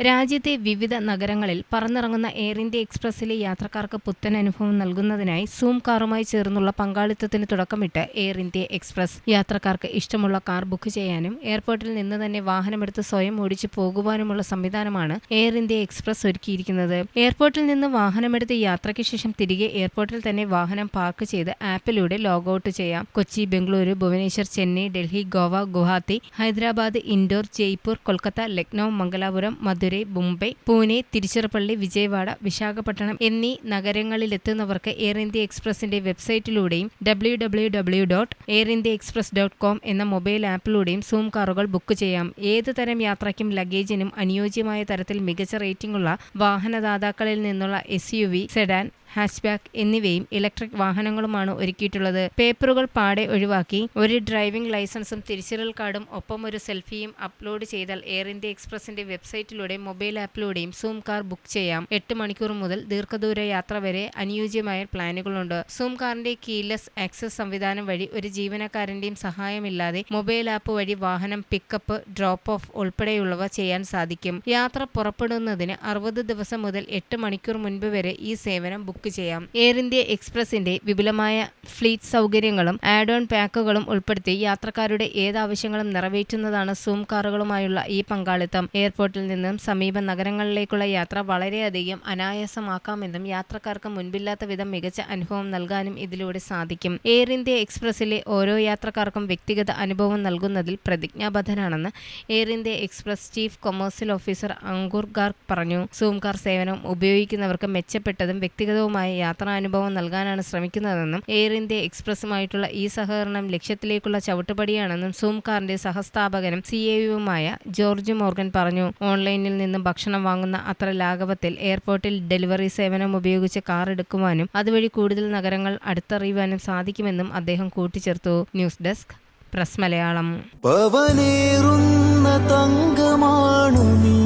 രാജ്യത്തെ വിവിധ നഗരങ്ങളിൽ പറന്നിറങ്ങുന്ന എയർ ഇന്ത്യ എക്സ്പ്രസിലെ യാത്രക്കാർക്ക് പുത്തൻ അനുഭവം നൽകുന്നതിനായി സൂം കാറുമായി ചേർന്നുള്ള പങ്കാളിത്തത്തിന് തുടക്കമിട്ട് എയർ ഇന്ത്യ എക്സ്പ്രസ് യാത്രക്കാർക്ക് ഇഷ്ടമുള്ള കാർ ബുക്ക് ചെയ്യാനും എയർപോർട്ടിൽ നിന്ന് തന്നെ വാഹനമെടുത്ത് സ്വയം ഓടിച്ചു പോകുവാനുമുള്ള സംവിധാനമാണ് എയർ ഇന്ത്യ എക്സ്പ്രസ് ഒരുക്കിയിരിക്കുന്നത്. എയർപോർട്ടിൽ നിന്ന് വാഹനമെടുത്ത് യാത്രയ്ക്ക് ശേഷം തിരികെ എയർപോർട്ടിൽ തന്നെ വാഹനം പാർക്ക് ചെയ്ത് ആപ്പിലൂടെ ലോഗൌട്ട് ചെയ്യാം. കൊച്ചി ബംഗളൂരു ഭുവനേശ്വർ ചെന്നൈ ഡൽഹി ഗോവ ഗുവാഹത്തി ഹൈദരാബാദ് ഇൻഡോർ ജയ്പൂർ കൊൽക്കത്ത ലക്നൌ മംഗലാപുരം മധുരൈ മുംബൈ പൂനെ തിരുച്ചിറപ്പള്ളി വിജയവാഡ വിശാഖപട്ടണം എന്നീ നഗരങ്ങളിലെത്തുന്നവർക്ക് എയർ ഇന്ത്യ എക്സ്പ്രസിന്റെ വെബ്സൈറ്റിലൂടെയും W W W dot Air India Express dot com എന്ന മൊബൈൽ ആപ്പിലൂടെയും സൂം കാറുകൾ ബുക്ക് ചെയ്യാം. ഏത് തരം യാത്രയ്ക്കും ലഗേജിനും അനുയോജ്യമായ തരത്തിൽ മികച്ച റേറ്റിംഗുള്ള വാഹനദാതാക്കളിൽ നിന്നുള്ള S U V sedan hatchback എന്നിവയും ഇലക്ട്രിക് വാഹനങ്ങളുമാണ് ഒരുക്കിയിട്ടുള്ളത്. പേപ്പറുകൾ പാടെ ഒഴിവാക്കി ഒരു ഡ്രൈവിംഗ് ലൈസൻസും തിരിച്ചറിയൽ കാർഡും ഒപ്പം ഒരു സെൽഫിയും അപ്ലോഡ് ചെയ്താൽ എയർ ഇന്ത്യ എക്സ്പ്രസിന്റെ വെബ്സൈറ്റിലൂടെ മൊബൈൽ ആപ്പിലൂടെയും സൂം കാർ ബുക്ക് ചെയ്യാം. എട്ട് മണിക്കൂർ മുതൽ ദീർഘദൂര യാത്ര വരെ അനുയോജ്യമായ പ്ലാനുകളുണ്ട്. സൂം കാറിന്റെ കീലെസ് ആക്സസ് സംവിധാനം വഴി ഒരു ജീവനക്കാരന്റെയും സഹായമില്ലാതെ മൊബൈൽ ആപ്പ് വഴി വാഹനം പിക്കപ്പ് ഡ്രോപ്പ് ഓഫ് ഉൾപ്പെടെയുള്ളവ ചെയ്യാൻ സാധിക്കും. യാത്ര പുറപ്പെടുന്നതിന് അറുപത് ദിവസം മുതൽ എട്ട് മണിക്കൂർ മുൻപ് വരെ ഈ സേവനം ബുക്ക് ചെയ്യാം. എയർ ഇന്ത്യ എക്സ്പ്രസിന്റെ വിപുലമായ ഫ്ലീറ്റ് സൗകര്യങ്ങളും ആഡ് ഓൺ പാക്കുകളും ഉൾപ്പെടുത്തി യാത്രക്കാരുടെ ഏതാവശ്യങ്ങളും നിറവേറ്റുന്നതാണ് സൂം കാറുകളുമായുള്ള ഈ പങ്കാളിത്തം. എയർപോർട്ടിൽ നിന്നും സമീപ നഗരങ്ങളിലേക്കുള്ള യാത്ര വളരെയധികം അനായാസമാക്കാമെന്നും യാത്രക്കാർക്ക് മുൻപില്ലാത്ത വിധം മികച്ച അനുഭവം നൽകാനും ഇതിലൂടെ സാധിക്കും. എയർ ഇന്ത്യ എക്സ്പ്രസിലെ ഓരോ യാത്രക്കാർക്കും വ്യക്തിഗത അനുഭവം നൽകുന്നതിൽ പ്രതിജ്ഞാബദ്ധനാണെന്ന് Air India Express chief commercial officer Ankur Garg പറഞ്ഞു. സൂം കാർ സേവനം ഉപയോഗിക്കുന്നവർക്ക് മെച്ചപ്പെട്ടതും വ്യക്തിഗതവുമായ യാത്രാനുഭവം നൽകാനാണ് ശ്രമിക്കുന്നതെന്നും എയർ ഇന്ത്യ എക്സ്പ്രസുമായിട്ടുള്ള ഈ സഹകരണം ലക്ഷ്യത്തിലേക്കുള്ള ചവിട്ടുപടിയാണെന്നും സൂം കാറിന്റെ സഹസ്ഥാപകനും സി എയുമായ ജോർജ് മോർഗൻ പറഞ്ഞു. ഓൺലൈനിൽ നിന്നും ഭക്ഷണം വാങ്ങുന്ന അത്ര ലാഘവത്തിൽ എയർപോർട്ടിൽ ഡെലിവറി സേവനം ഉപയോഗിച്ച് കാർ എടുക്കുവാനും അതുവഴി കൂടുതൽ നഗരങ്ങൾ അടുത്തറിയുവാനും സാധിക്കുമെന്നും അദ്ദേഹം കൂട്ടിച്ചേർത്തു. News desk Press Malayalam. തങ്കമാണു നീ.